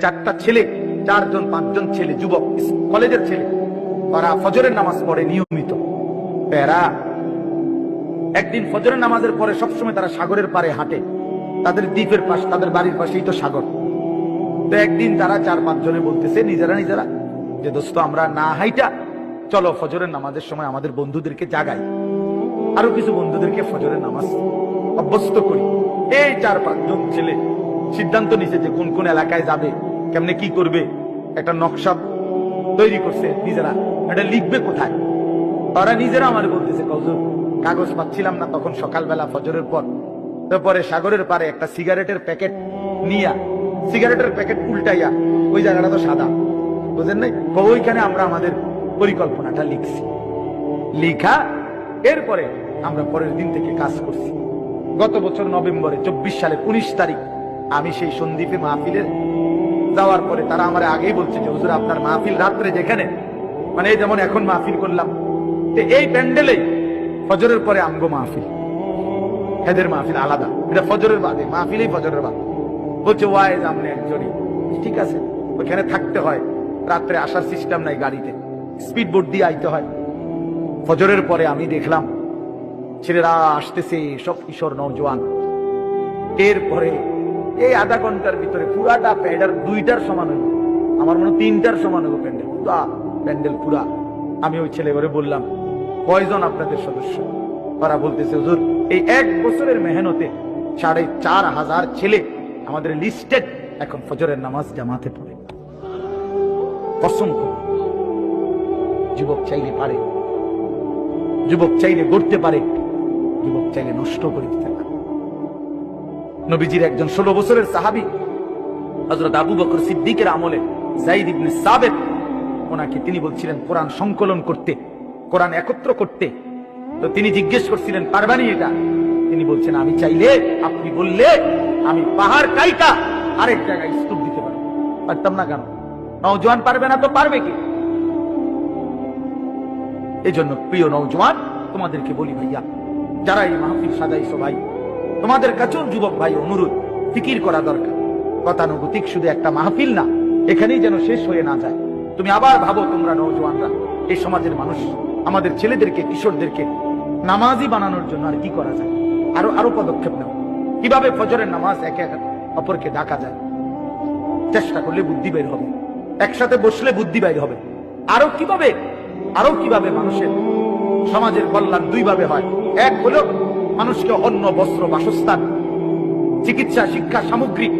চারটা ছেলে, চারজন, পাঁচজন ছেলে, যুবক, কলেজের ছেলে। তারা ফজরের নামাজ পড়ে নিয়মিত। প্যারা। একদিন ফজরের নামাজের পরে সবসময় তারা সাগরের পারে হাঁটে। তাদের দ্বীপের পাশ, তাদের বাড়ির পাশেই তো সাগর। তো একদিন তারা চার পাঁচ জনে বলতেছে, নিজেরা নিজেরা, যে দোস্ত আমরা না হাইটা, চলো ফজরের নামাজের সময় আমাদের বন্ধুদেরকে জাগাই। আরও কিছু বন্ধুদেরকে ফজরের নামাজ অভ্যস্ত করি। এই চার, পাঁচজন ছেলে সিদ্ধান্ত নিছে যে কোন কোন এলাকায় যাবে, কেমনে কি করবে, একটা নকশা তৈরি করছে নিজেরা। এটা লিখবে কোথায়? তারা নিজেরা আমার বলতেছে কৌজুর কাগজ পাচ্ছিলাম না তখন সকালবেলা ফজরের পর। তারপরে সাগরের পারে একটা সিগারেটের প্যাকেট নিয়া, সিগারেটের প্যাকেট উল্টাইয়া, ওই জায়গাটা তো সাদা। বুঝেন নাই? ওইখানে আমরা আমাদের পরিকল্পনাটা লিখছি। লিখা, এরপরে আমরা পরের দিন থেকে কাজ করছি। গত বছর নভেম্বরে চব্বিশ সালের উনিশ তারিখ আমি সেই সন্দীপে মাহফিলের যাওয়ার পরে তারা আমার আগেই বলছে যে, হুজুর, আপনার মাহফিল রাত্রে যেখানে? মানে এই যেমন এখন মাহফিল করলাম। তো এই প্যান্ডেলে ফজরের পরে আমগো মাহফিল। হেদের মাহফিল আলাদা। এটা ফজরের বাদে, মাহফিলেই ফজরের বাদে। বলছে ওয়াইজ আপনি একজনই। ঠিক আছে ওখানে থাকতে হয়। রাত্রে আসার সিস্টেম নাই গাড়িতে। স্পিড বোট দিয়ে আইতে হয়। ফজরের পরে আমি দেখলাম, ছেলেরা আসতেছে, সব কিশোর নৌজওয়ান এরপরে এই আধা ঘণ্টার ভিতরে পুরাটা প্যান্ডেল দুইটার সমান হইব আমার মনে তিনটার সমান হইব প্যান্ডেল। পুরা প্যান্ডেল, পুরা। আমি ওই ছেলে করে বললাম, কয়জন আপনাদের সদস্য? ওরা বলতেছে, হুজুর, এই এক বছরের মেহনতে সাড়ে চার হাজার ছেলে আমাদের লিস্টেড এখন ফজরের নামাজ জামাতে পড়ে। কসম যুবক চাইলে পারে, যুবক চাইলে গড়তে পারে, যুবক চাইলে নষ্ট করে দিতে পারে। নবীজির একজন ষোলো বছরের সাহাবি হজরত আবু বকর সিদ্দিকের আমলে জাইদ ইবনে সাবেদ ওনাকে তিনি বলছিলেন, কোরআন সংকলন করতে, কোরআন একত্র করতে। তো তিনি জিজ্ঞেস করছিলেন পারবানি এটা? তিনি বলছেন, আমি চাইলে, আপনি বললে আমি পাহাড় কাইটা আরেক জায়গায় স্তূপ দিতে পারব। পারতাম না কেন? নওজোয়ান পারবে না তো পারবে কি? এই জন্য প্রিয় নৌজওয়ান তোমাদেরকে বলি ভাইয়া, যারা এই মাহফিল সাজাইছো ভাই তোমাদের কাছেও যুবক ভাই অনুরোধ, ফিকির করা দরকার। গতানুগতিক শুধু একটা মাহফিল না, এখানেই যেন শেষ হয়ে না যায়। তুমি আবার ভাবো তোমরা নৌজওয়ানরা এই সমাজের মানুষ, আমাদের ছেলেদেরকে, কিশোরদেরকে নামাজি বানানোর জন্য আর কি করা যায়? আরও আরও পদক্ষেপ নাও। কীভাবে ফজরের নামাজ একে একে অপরকে ডাকা যায়? চেষ্টা করলে বুদ্ধি বের হবে। একসাথে বসলে বুদ্ধি বের হবে। আরও কীভাবে? আরও কীভাবে মানুষের সমাজের কল্যাণ দুইভাবে হয়? এক হলো মানুষকে অন্য বস্ত্র বাসস্থান চিকিৎসা শিক্ষা সামগ্রিক